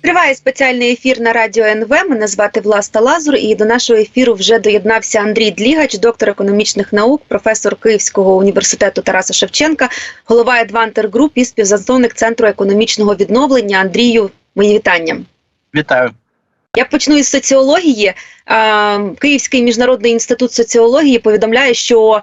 Триває спеціальний ефір на радіо НВ. Мене звати Власта Лазур, і до нашого ефіру вже доєднався Андрій Длігач, доктор економічних наук, професор Київського університету Тараса Шевченка, голова Advanter Group і співзасновник центру економічного відновлення. Андрію, мої вітання. Вітаю. Я почну із соціології. Київський міжнародний інститут соціології повідомляє, що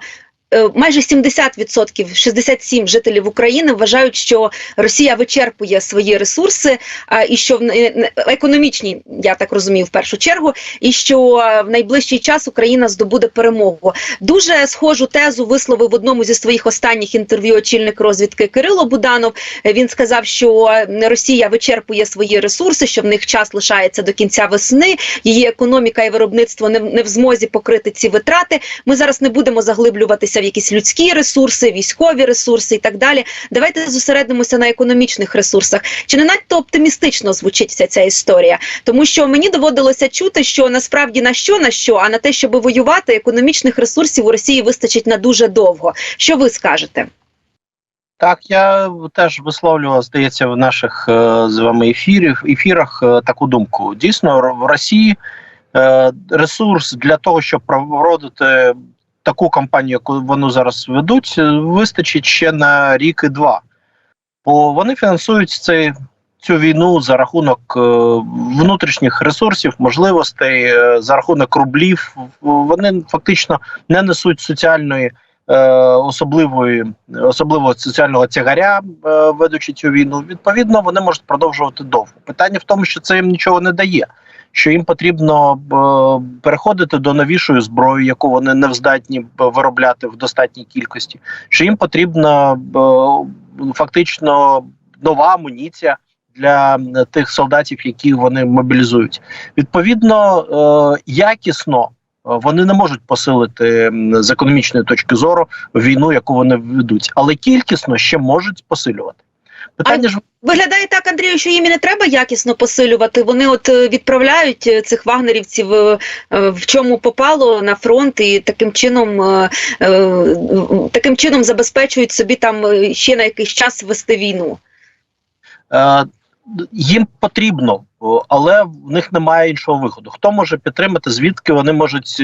майже 70%, 67 жителів України вважають, що Росія вичерпує свої ресурси, а, і що в економічні, я так розумію, в першу чергу, і що е, в найближчий час Україна здобуде перемогу. Дуже схожу тезу висловив в одному зі своїх останніх інтерв'ю очільник розвідки Кирило Буданов. Е, Він сказав, що е, Росія вичерпує свої ресурси, що в них час лишається до кінця весни. Її економіка і виробництво не в змозі покрити ці витрати. Ми зараз не будемо заглиблюватися в якісь людські ресурси, військові ресурси і так далі. Давайте зосередимося на економічних ресурсах. Чи не надто оптимістично звучить вся ця історія? Тому що мені доводилося чути, що насправді на що на що, а на те, щоб воювати, економічних ресурсів у Росії вистачить на дуже довго. Що ви скажете? Так, я теж висловлював, здається, в наших е, з вами ефірів, ефірах е, таку думку. Дійсно, в Росії е, ресурс для того, щоб проводити таку кампанію, яку вони зараз ведуть, е, вистачить ще на рік і два. Бо вони фінансують цей, цю війну за рахунок е, внутрішніх ресурсів, можливостей, е, за рахунок рублів. Вони фактично не несуть соціальної е, особливої особливого соціального тягаря, ведучи цю війну. Відповідно, вони можуть продовжувати довго. Питання в тому, що це їм нічого не дає. Що їм потрібно е, переходити до новішої зброї, яку вони не здатні виробляти в достатній кількості. Що їм потрібна е, фактично нова амуніція для е, тих солдатів, які вони мобілізують. Відповідно, е, якісно е, вони не можуть посилити з економічної точки зору війну, яку вони ведуть, але кількісно ще можуть посилювати. Питання ж Виглядає так, Андрію, що їм і не треба якісно посилювати. Вони от е, відправляють е, цих вагнерівців е, в чому попало на фронт, і таким чином таким чином забезпечують собі там ще на якийсь час вести війну. їм потрібно, але в них немає іншого виходу. Хто може підтримати, звідки вони можуть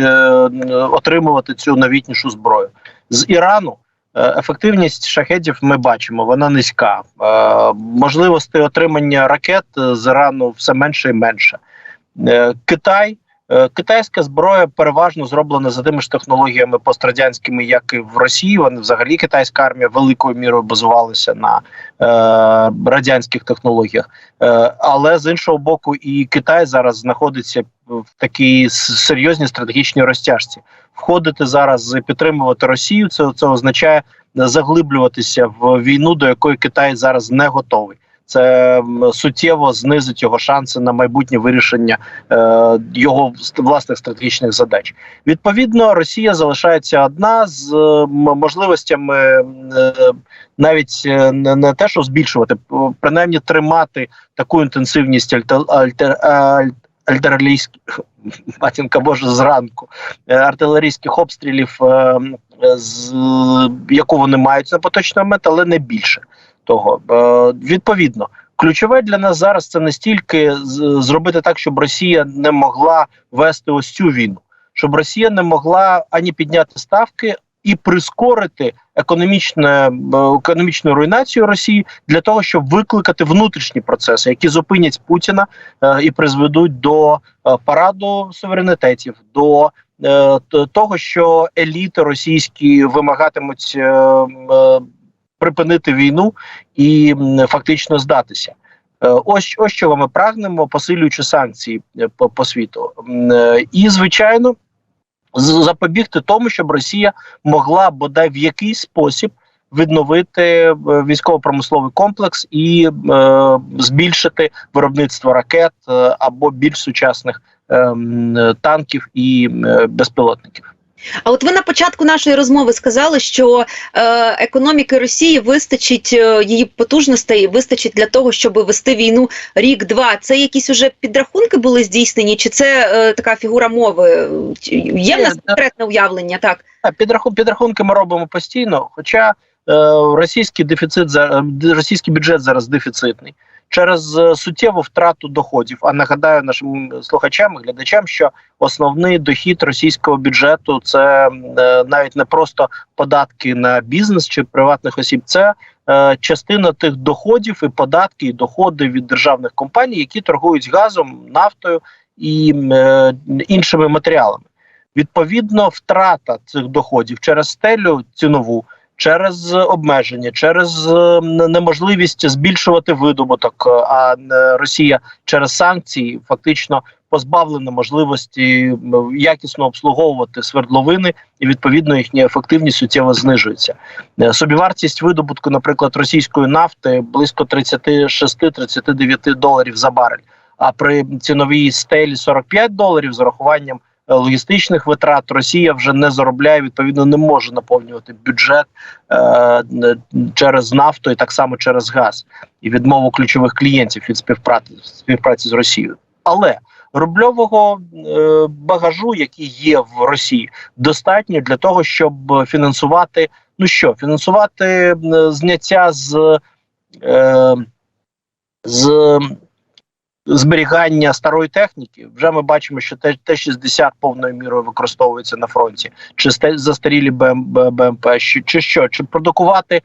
отримувати цю новітнішу зброю з Ірану? Е, Ефективність шахедів ми бачимо, вона низька. Е, можливості отримання ракет е, з Ірану все менше і менше. Китай. Е, Китайська зброя переважно зроблена за тими ж технологіями пострадянськими, як і в Росії. Вони взагалі китайська армія великою мірою базувалася на е, радянських технологіях. Е, але з іншого боку, і Китай зараз знаходиться в такій серйозній стратегічній розтяжці. Входити зараз і підтримувати Росію, це, це означає заглиблюватися в війну, до якої Китай зараз не готовий. Це суттєво знизить його шанси на майбутнє вирішення е, його власних стратегічних задач. Відповідно, Росія залишається одна з е, можливостями е, навіть е, не, не те, що збільшувати, принаймні тримати таку інтенсивність альтер, альтер, аль- артилерійських матінка Боже зранку е, артилерійських обстрілів, е, з яку вони мають на поточний момент, але не більше того. Е, відповідно, ключове для нас зараз це не стільки зробити так, щоб Росія не могла вести ось цю війну, щоб Росія не могла ані підняти ставки. І прискорити економічне е, економічну руйнацію Росії для того, щоб викликати внутрішні процеси, які зупинять Путіна е, і призведуть до е, параду суверенітетів, до того, що еліти російські вимагатимуть припинити війну і фактично здатися. Ось ось чого ми прагнемо, посилюючи санкції по, по світу, і звичайно запобігти тому, щоб Росія могла бодай в якийсь спосіб відновити е, військово-промисловий комплекс і е, збільшити виробництво ракет е, або більш сучасних е, танків і е, безпілотників. А от ви на початку нашої розмови сказали, що е, економіки Росії вистачить е, її потужностей, вистачить для того, щоб вести війну рік-два. Це якісь уже підрахунки були здійснені, чи це е, така фігура мови? Є в нас конкретне уявлення? Так. Підрахунки ми робимо постійно. Хоча російський дефіцит за російський бюджет зараз дефіцитний через суттєву втрату доходів. А нагадаю нашим слухачам і глядачам, що основний дохід російського бюджету це навіть не просто податки на бізнес чи приватних осіб, це е, частина тих доходів і податки, і доходи від державних компаній, які торгують газом, нафтою і е, іншими матеріалами. Відповідно, втрата цих доходів через стелю цінову, через обмеження, через неможливість збільшувати видобуток. А Росія через санкції фактично позбавлена можливості якісно обслуговувати свердловини, і відповідно їхня ефективність суттєво знижується. Е, собівартість видобутку, наприклад, російської нафти близько 36-39 доларів за барель. А при ціновій стелі 45 доларів з урахуванням е, логістичних витрат Росія вже не заробляє, відповідно не може наповнювати бюджет е, через нафту і так само через газ і відмову ключових клієнтів від співпраці співпраці з Росією. Але рубльового е, багажу, який є в Росії, достатньо для того, щоб фінансувати. Ну що, фінансувати е, зняття з. Е, з зберігання старої техніки. Вже ми бачимо, що Т-60 повною мірою використовується на фронті, чи застарілі БМП, чи що, чи продукувати е,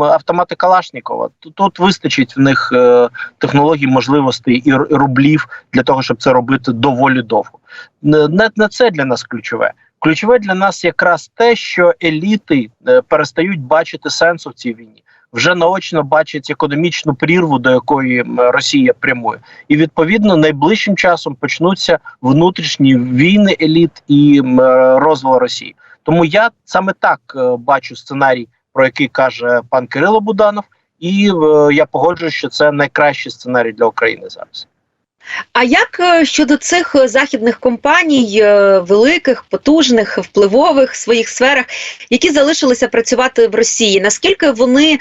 автомати Калашнікова. Тут вистачить в них е, технологій, можливостей і рублів для того, щоб це робити доволі довго. Не, не це для нас ключове. Ключове для нас якраз те, що еліти е, перестають бачити сенсу в цій війні вже наочно бачить економічну прірву, до якої Росія прямує, і відповідно найближчим часом почнуться внутрішні війни еліт і розвал Росії. Тому я саме так е, бачу сценарій, про який каже пан Кирило Буданов, і е, я погоджуюсь, що це найкращий сценарій для України зараз. А як е, щодо цих е, західних компаній, е, великих, потужних, впливових в своїх сферах, які залишилися працювати в Росії? Наскільки вони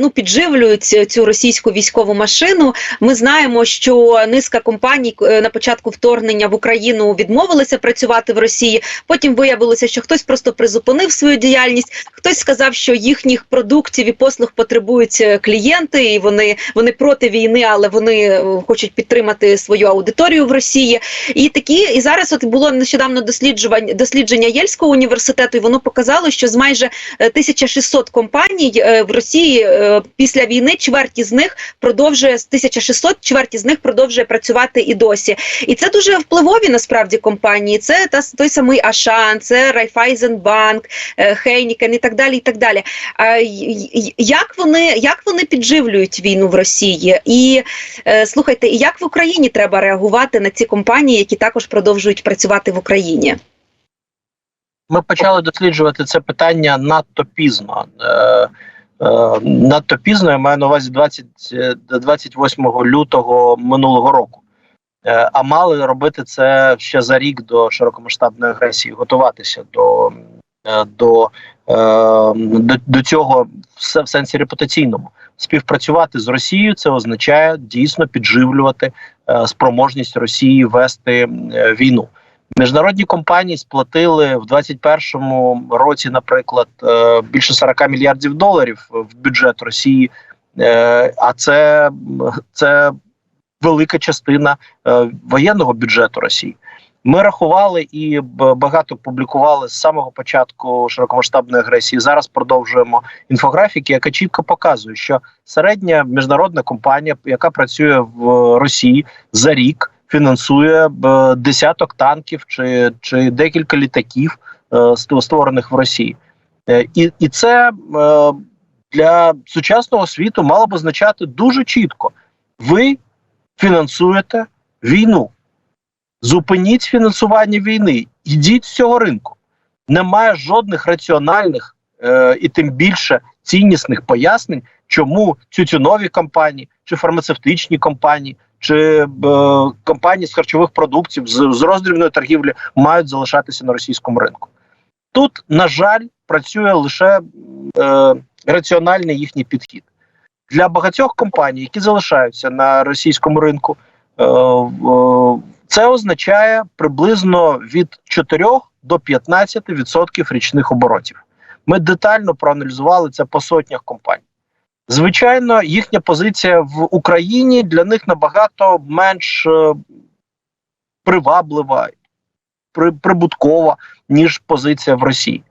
ну підживлюють цю російську військову машину? Ми знаємо, що низка компаній на початку вторгнення в Україну відмовилися працювати в Росії. Потім виявилося, що хтось просто призупинив свою діяльність, хтось сказав, що їхніх продуктів і послуг потребують клієнти, і вони, вони проти війни, але вони хочуть підтримати свою аудиторію в Росії. І такі, і зараз от було нещодавно досліджування дослідження Єльського університету, і воно показало, що з майже 1600 е, компаній е, в Росії е, після війни чверті з них продовжує з 1600, чверті з них продовжує працювати і досі. І це дуже впливові насправді компанії. Це та той самий Ашан, це Райфайзенбанк, Хейнікен і так далі. І так далі. Як вони як вони підживлюють війну в Росії? І слухайте, і як в Україні? Україні треба реагувати на ці компанії, які також продовжують працювати в Україні? Ми почали досліджувати це питання надто пізно. Е, е, надто пізно я маю на увазі 20, 28 лютого минулого року. Е, а мали робити це ще за рік до широкомасштабної агресії, готуватися до е, до, е, до, до цього все в сенсі репутаційному. Співпрацювати з Росією це означає дійсно підживлювати Е, спроможність Росії вести е, війну. Міжнародні компанії сплатили в 2021 році, наприклад, е, більше 40 мільярдів доларів в бюджет Росії, а це, це велика частина воєнного бюджету Росії. Ми рахували і багато публікували з самого початку широкомасштабної агресії. Зараз продовжуємо інфографіки, яка чітко показує, що середня міжнародна компанія, яка працює в Росії за рік, фінансує десяток танків чи чи декілька літаків, е, створених в Росії, е, і, і це е, для сучасного світу мало б означати дуже чітко: ви фінансуєте війну. Зупиніть фінансування війни, йдіть з цього ринку. Немає жодних раціональних е, і тим більше ціннісних пояснень, чому тютюнові компанії чи фармацевтичні компанії чи е, компанії з харчових продуктів з, з роздрібної торгівлі мають залишатися на російському ринку. Тут, на жаль, працює лише е, раціональний їхній підхід для багатьох компаній, які залишаються на російському ринку. Е, е, це означає приблизно від 4 до 15% річних оборотів. Ми детально проаналізували це по сотнях компаній. Звичайно, їхня позиція в Україні для них набагато менш е, приваблива, прибуткова, ніж позиція в Росії.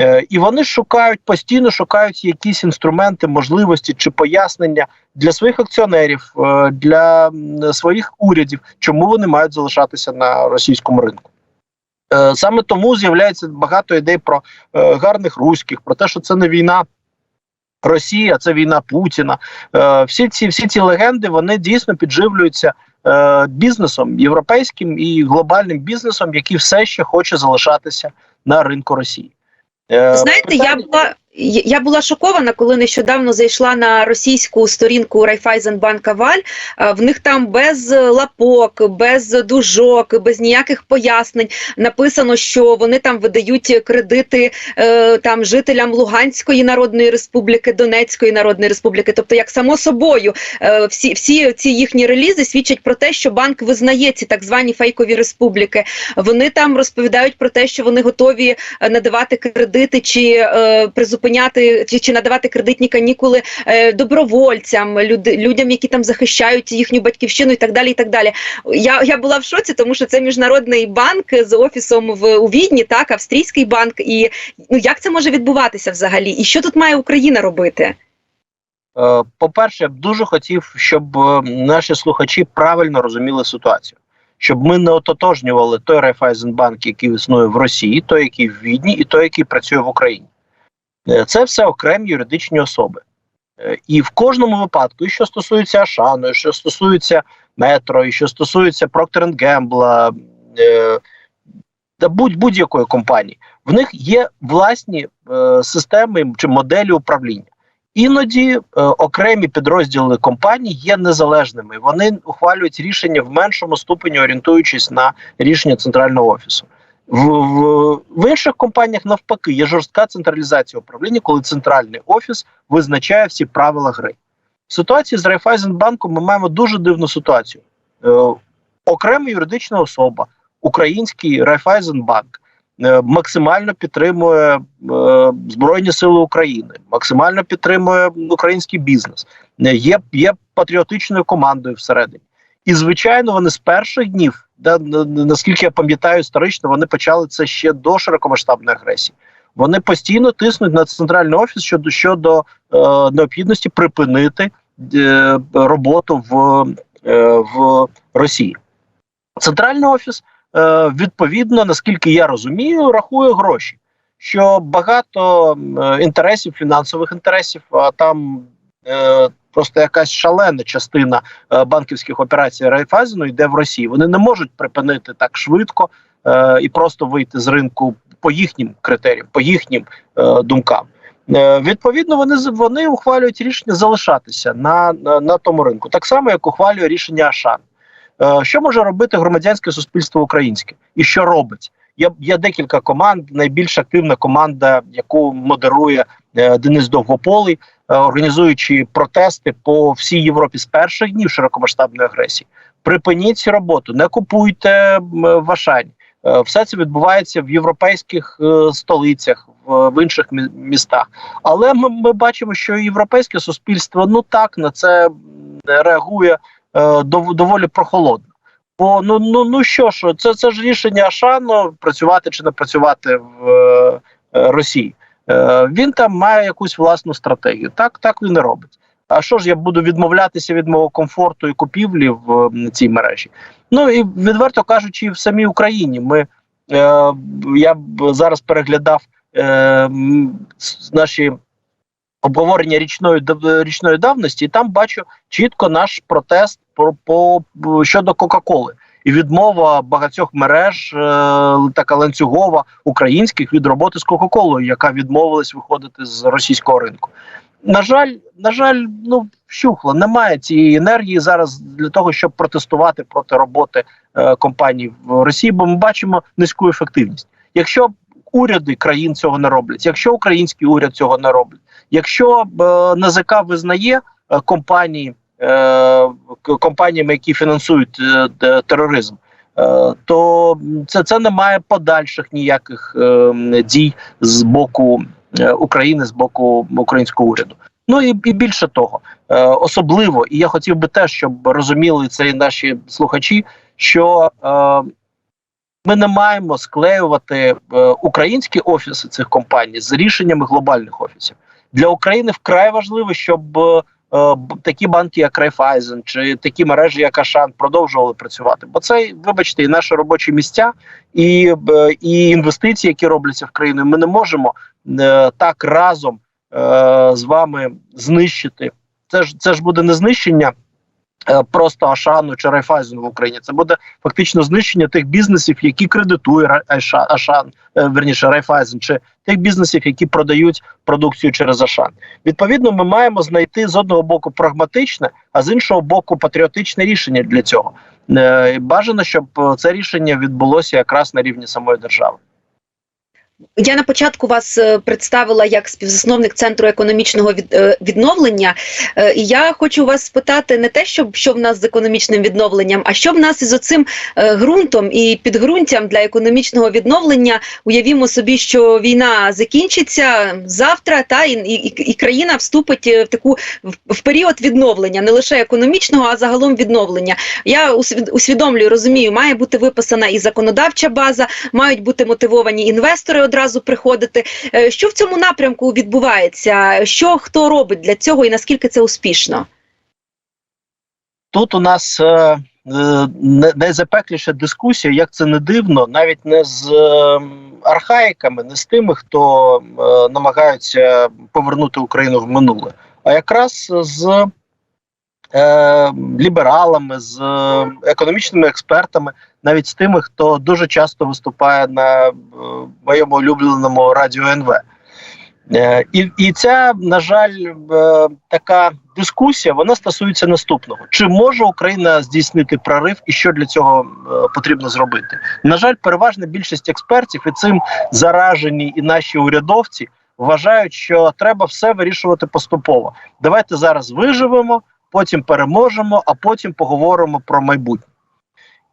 Е, і вони шукають постійно шукають якісь інструменти, можливості чи пояснення для своїх акціонерів, е, для своїх урядів, чому вони мають залишатися на російському ринку. Е, Саме тому з'являється багато ідей про гарних руських, про те, що це не війна Росії, а це війна Путіна. Всі ці всі ці легенди вони дійсно підживлюються бізнесом європейським і глобальним бізнесом, який все ще хоче залишатися на ринку Росії. Е, Знаєте, я була я була шокована, коли нещодавно зайшла на російську сторінку Райфайзенбанка Валь. А, В них там без лапок, без дужок, без ніяких пояснень написано, що вони там видають кредити е, там жителям Луганської Народної Республіки, Донецької Народної Республіки. Тобто, як само собою, е, всі, всі ці їхні релізи свідчать про те, що банк визнає ці так звані фейкові республіки. Вони там розповідають про те, що вони готові е, надавати кредити чи е, призупиняти чи, чи надавати кредитні канікули е, добровольцям, люд, людям, які там захищають їхню батьківщину, і так далі. І так далі. Я, я була в шоці, тому що це міжнародний банк з офісом в у Відні, так, австрійський банк. І ну як це може відбуватися взагалі? І що тут має Україна робити? Е, По-перше, я б дуже хотів, щоб е, наші слухачі правильно розуміли ситуацію, щоб ми не ототожнювали той Райфайзенбанк, який існує в Росії, той, який в Відні, і той, який працює в Україні. Е, Це все окремі юридичні особи. Е, І в кожному випадку, і що стосується Ашану, і що стосується Метро, і що стосується Procter Gamble, е, та будь- будь-якої компанії, в них є власні системи чи моделі управління. Іноді окремі підрозділи компаній є незалежними. Вони ухвалюють рішення в меншому ступені, орієнтуючись на рішення центрального офісу. В, в, інших компаніях навпаки є жорстка централізація управління, коли центральний офіс визначає всі правила гри. В ситуації з Райфайзенбанком ми маємо дуже дивну ситуацію. Е, окрема юридична особа, український Райфайзенбанк, е, максимально підтримує е, Збройні Сили України, максимально підтримує український бізнес, е, є, є патріотичною командою всередині. І, звичайно, вони з перших днів, да, наскільки я пам'ятаю історично, вони почали це ще до широкомасштабної агресії. Вони постійно тиснуть на центральний офіс щодо щодо е, необхідності припинити е, роботу в, е, в Росії. Центральний офіс, е, відповідно, наскільки я розумію, рахує гроші. Що багато е, інтересів, фінансових інтересів, а там е, просто якась шалена частина е, банківських операцій Райфайзену йде в Росію. Вони не можуть припинити так швидко е, і просто вийти з ринку по їхнім критеріям, по їхнім е, думкам. Відповідно, вони вони ухвалюють рішення залишатися на, на, на тому ринку, так само як ухвалює рішення Ашан. Що може робити громадянське суспільство українське, і що робить? Є, є декілька команд. Найбільш активна команда, яку модерує е, Денис Довгополий, організуючи протести по всій Європі з перших днів широкомасштабної агресії. Припиніть роботу, не купуйте м, в Е, Все це відбувається в європейських е, столицях, в, інших містах. Але ми, ми бачимо, що європейське суспільство ну так на це реагує е, дов- доволі прохолодно. Бо ну ну ну що ж, це, це ж рішення Ашану працювати чи не працювати в е, е, Росії. Е, він там має якусь власну стратегію. Так, так він і робить. А що ж я буду відмовлятися від мого комфорту і купівлі в цій мережі? Ну і відверто кажучи, і в самій Україні ми е, я б зараз переглядав е, наші обговорення річної річної давності, і там бачу чітко наш протест про по щодо Кока-Коли. І відмова багатьох мереж, е, така ланцюгова українських від роботи з Кока-Колою, яка відмовилась виходити з російського ринку. На жаль, на жаль, ну вщухло, немає цієї енергії зараз для того, щоб протестувати проти роботи е, компаній в Росії, бо ми бачимо низьку ефективність. Якщо уряди країн цього не роблять, якщо український уряд цього не робить, якщо е, НАЗК визнає е, компанії компаніями, які фінансують е, тероризм, е, то це, це не має подальших ніяких е, дій з боку е, України з боку українського уряду. Ну і, і більше того, е, особливо, і я хотів би теж, щоб розуміли це і наші слухачі, що е, ми не маємо склеювати е, українські офіси цих компаній з рішеннями глобальних офісів. Для України вкрай важливо, щоб е, такі банки, як Райфайзен, чи такі мережі, як Ашан, продовжували працювати. Бо це, вибачте, і наші робочі місця, і, і інвестиції, які робляться в країну. Ми не можемо е, так разом е, з вами знищити. Це ж це ж буде не знищення е, просто Ашану чи Райфайзену в Україні. Це буде фактично знищення тих бізнесів, які кредитує Ашан, е, верніше Райфайзен, чи тих бізнесів, які продають продукцію через Ашан. Відповідно, ми маємо знайти з одного боку прагматичне, а з іншого боку, патріотичне рішення для цього. Е, Бажано, щоб е, це рішення відбулося якраз на рівні самої держави. Я на початку вас е, представила як співзасновник центру економічного е, відновлення. Е, І я хочу вас спитати не те, щоб що в нас з економічним відновленням, а що в нас із оцим ґрунтом і підґрунтям для економічного відновлення. Уявімо собі, що війна закінчиться завтра, та і, і, і країна вступить в таку в, період відновлення, не лише економічного, а загалом відновлення. Я усвід- усвідомлюю, розумію, має бути виписана і законодавча база, мають бути мотивовані інвестори одразу приходити. Е, Що в цьому напрямку відбувається? Що хто робить для цього і наскільки це успішно? Тут у нас е, е, найзапекліша дискусія, як це не дивно, навіть не з е, архаїками, не з тими, хто е, намагаються повернути Україну в минуле, а якраз з е, лібералами, з е, економічними експертами, навіть з тими, хто дуже часто виступає на е, моєму улюбленому радіо НВ. Е, І, і ця, на жаль, е, така дискусія вона стосується наступного: чи може Україна здійснити прорив, і що для цього е, потрібно зробити? На жаль, переважна більшість експертів і цим заражені і наші урядовці вважають, що треба все вирішувати поступово. Давайте зараз виживемо, потім переможемо, а потім поговоримо про майбутнє.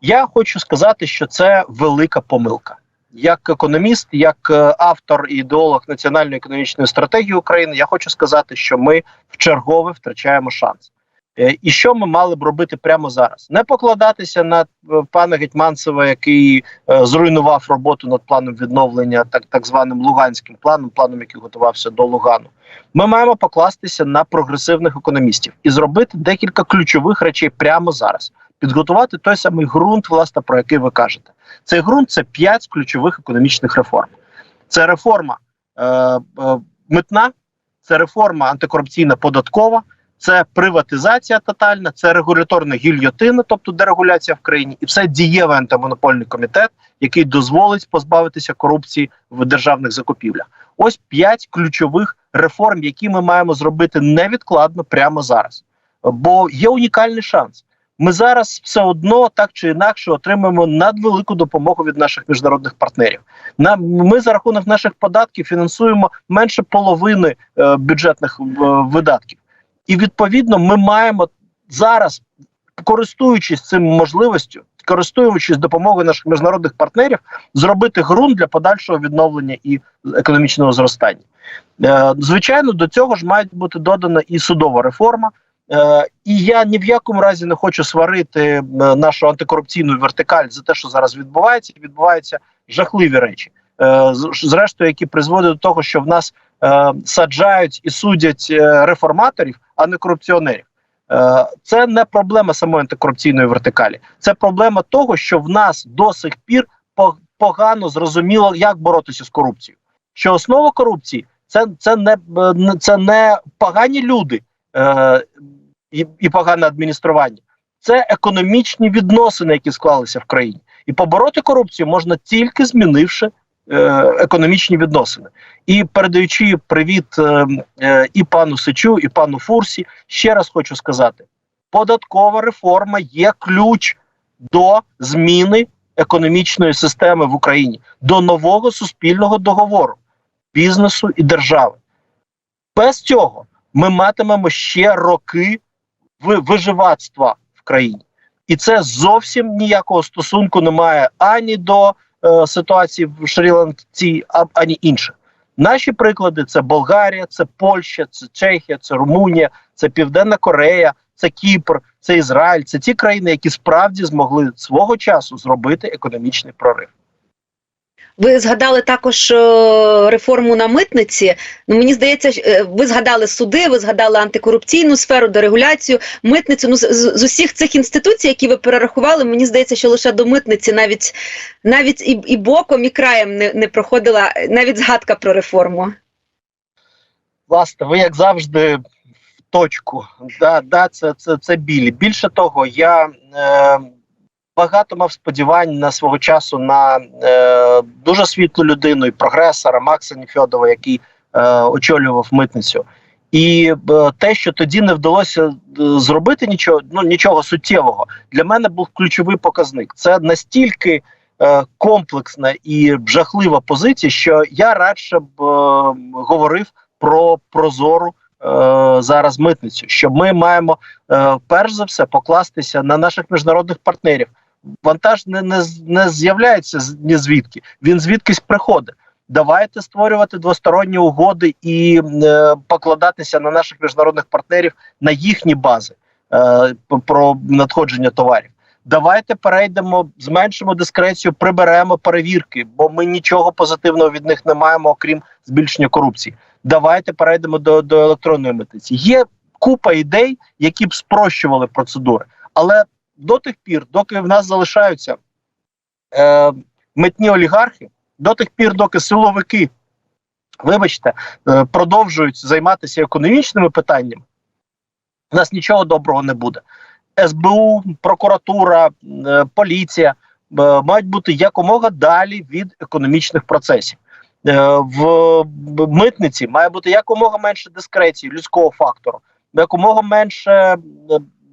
Я хочу сказати, що це велика помилка як економіст, як е, автор і ідеолог національної економічної стратегії України, я хочу сказати, що ми в чергове втрачаємо шанс. Е, І що ми мали б робити прямо зараз? Не покладатися на е, пана Гетьманцева, який е, зруйнував роботу над планом відновлення, так, так званим Луганським планом, планом, який готувався до Лугану. Ми маємо покластися на прогресивних економістів і зробити декілька ключових речей прямо зараз. Підготувати той самий ґрунт, власне, про який ви кажете. Цей ґрунт це п'ять ключових економічних реформ. Це реформа е, е, митна, це реформа антикорупційна податкова, це приватизація тотальна, це регуляторна гільйотина, тобто дерегуляція в країні, і це дієвий антимонопольний комітет, який дозволить позбавитися корупції в державних закупівлях. Ось п'ять ключових реформ, які ми маємо зробити невідкладно прямо зараз. Бо є унікальний шанс. Ми зараз все одно так чи інакше отримаємо надвелику допомогу від наших міжнародних партнерів. На ми за рахунок наших податків фінансуємо менше половини е, бюджетних е, видатків, і відповідно ми маємо зараз, користуючись цим можливістю, користуючись допомогою наших міжнародних партнерів, зробити ґрунт для подальшого відновлення і економічного зростання. Е, звичайно, до цього ж має бути додана і судова реформа. Е, і я ні в якому разі не хочу сварити е, нашу антикорупційну вертикаль за те, що зараз відбувається. Відбуваються жахливі речі, е, зрештою, які призводять до того, що в нас е, саджають і судять е, реформаторів, а не корупціонерів. Е, це не проблема самої антикорупційної вертикалі, це проблема того, що в нас до сих пір погано зрозуміло, як боротися з корупцією. Що основа корупції це, це не е, це не погані люди е, і, і погане адміністрування. Це економічні відносини, які склалися в країні. І побороти корупцію можна тільки змінивши економічні відносини. І передаючи привіт е, е, і пану Сичу, і пану Фурсі, ще раз хочу сказати: податкова реформа є ключ до зміни економічної системи в Україні, до нового суспільного договору бізнесу і держави. Без цього ми матимемо ще роки ви- виживацтва в країні. І це зовсім ніякого стосунку не має ані до е, ситуації в Шрі-Ланці, ані інших. Наші приклади це Болгарія, це Польща, це Чехія, це Румунія, це Південна Корея, це Кіпр, це Ізраїль. Це ті країни, які справді змогли свого часу зробити економічний прорив. Ви згадали також е, реформу на митниці. Ну мені здається, е, ви згадали суди, ви згадали антикорупційну сферу, дерегуляцію, митницю. Ну з, з усіх цих інституцій, які ви перерахували, мені здається, що лише до митниці навіть навіть і, і боком, і краєм не, не проходила навіть згадка про реформу. Власне, ви як завжди в точку. Да, да, це, це, це білі. Більше того, я е, багато мав сподівань на свого часу на е, дуже світлу людину і прогресора Макса Ніфьодова, який е, очолював митницю. І е, те, що тоді не вдалося е, зробити нічого, ну нічого суттєвого, для мене був ключовий показник. Це настільки е, комплексна і жахлива позиція, що я радше б е, говорив про прозору е, зараз митницю. Що ми маємо перш за все покластися на наших міжнародних партнерів. Вантаж не, не, не з'являється ні звідки, він звідкись приходить. Давайте створювати двосторонні угоди і е, покладатися на наших міжнародних партнерів на їхні бази е, про надходження товарів. Давайте перейдемо, зменшимо дискрецію, приберемо перевірки, бо ми нічого позитивного від них не маємо, окрім збільшення корупції. Давайте перейдемо до, до електронної митниці. Є купа ідей, які б спрощували процедури, але до тих пір, доки в нас залишаються е, митні олігархи, до тих пір, доки силовики, вибачте, е, продовжують займатися економічними питаннями, у нас нічого доброго не буде. СБУ, прокуратура, е, поліція е, мають бути якомога далі від економічних процесів. Е, в митниці має бути якомога менше дискреції, людського фактору, якомога менше е,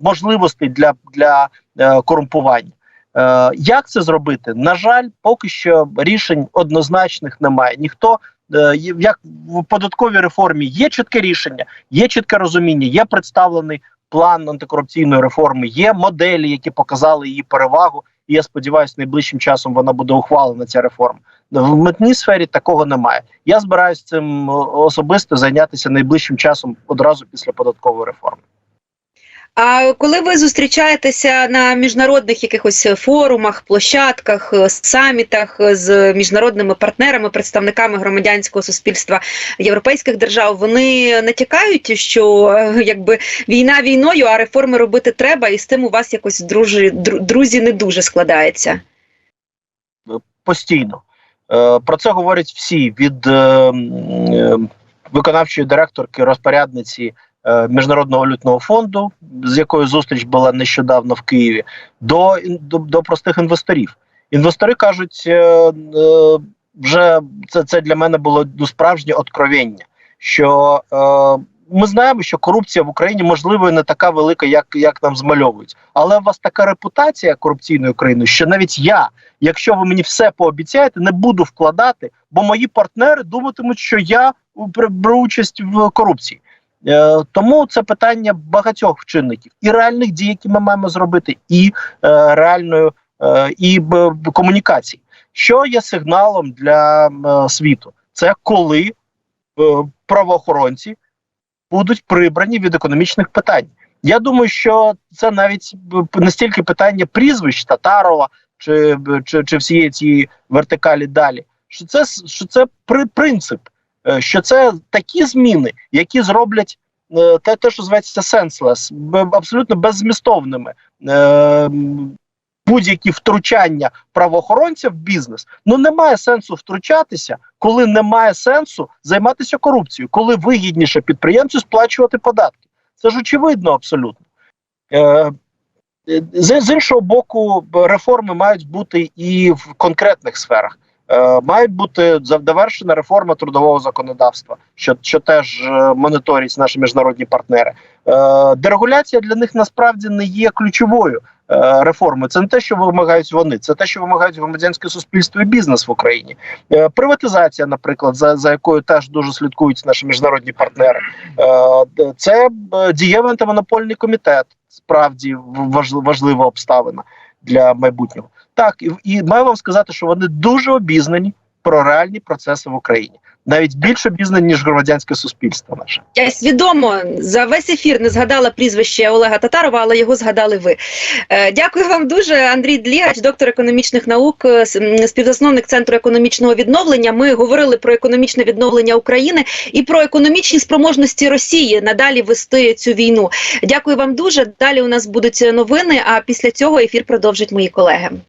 можливостей для, для е, корумпування. Е, як це зробити? На жаль, поки що рішень однозначних немає. Ніхто е, як в податковій реформі є чітке рішення, є чітке розуміння, є представлений план антикорупційної реформи, є моделі, які показали її перевагу. І я сподіваюся, найближчим часом вона буде ухвалена. Ця реформа в митній сфері такого немає. Я збираюся цим особисто зайнятися найближчим часом одразу після податкової реформи. А коли ви зустрічаєтеся на міжнародних якихось форумах, площадках, е, самітах з міжнародними партнерами, представниками громадянського суспільства європейських держав, вони натякають, що е, якби війна війною, а реформи робити треба, і з тим у вас якось дружі, друзі не дуже складається. постійно. Е, про це говорять всі від е, м, е, виконавчої директорки розпорядниці е, Міжнародного валютного фонду, з якою зустріч була нещодавно в Києві, до, до, до простих інвесторів. Інвестори кажуть, е, е, вже це, це для мене було ну, справжнє откровення, що е, ми знаємо, що корупція в Україні можливо не така велика, як, як нам змальовують. Але у вас така репутація корупційної країни, що навіть я, якщо ви мені все пообіцяєте, не буду вкладати, бо мої партнери думатимуть, що я беру участь в корупції. Е, тому це питання багатьох чинників і реальних дій, які ми маємо зробити, і е, реальної е, і комунікації. Що є сигналом для світу? Це коли правоохоронці будуть прибрані від економічних питань. Я думаю, що це навіть не стільки питання прізвищ Татарова чи, чи, чи всієї цієї вертикалі далі. Що це що це при принцип, що це такі зміни, які зроблять е, те, те, що зветься б- абсолютно беззмістовними. Е, Будь-які втручання правоохоронця в бізнес ну немає сенсу втручатися, коли немає сенсу займатися корупцією, коли вигідніше підприємцю сплачувати податки. Це ж очевидно абсолютно. Е, е, з іншого боку, реформи мають бути і в конкретних сферах. Е, мають бути завершена реформа трудового законодавства, що, що теж е, моніторять наші міжнародні партнери. Е, дерегуляція для них насправді не є ключовою реформою. Це не те, що вимагають вони, це те, що вимагають громадянське суспільство і бізнес в Україні. Приватизація, наприклад, за, за якою теж дуже слідкують наші міжнародні партнери. Це дієвий антимонопольний комітет. Справді важ- важлива обставина для майбутнього. Так, і, і маю вам сказати, що вони дуже обізнані, про реальні процеси в Україні, навіть більше обізнані, ніж громадянське суспільство наше. Я свідомо за весь ефір не згадала прізвище Олега Татарова, але його згадали ви. Е, Дякую вам дуже, Андрій Длігач, доктор економічних наук, е, співзасновник центру економічного відновлення. Ми говорили про економічне відновлення України і про економічні спроможності Росії надалі вести цю війну. Дякую вам дуже. Далі у нас будуть новини. А після цього ефір продовжать мої колеги.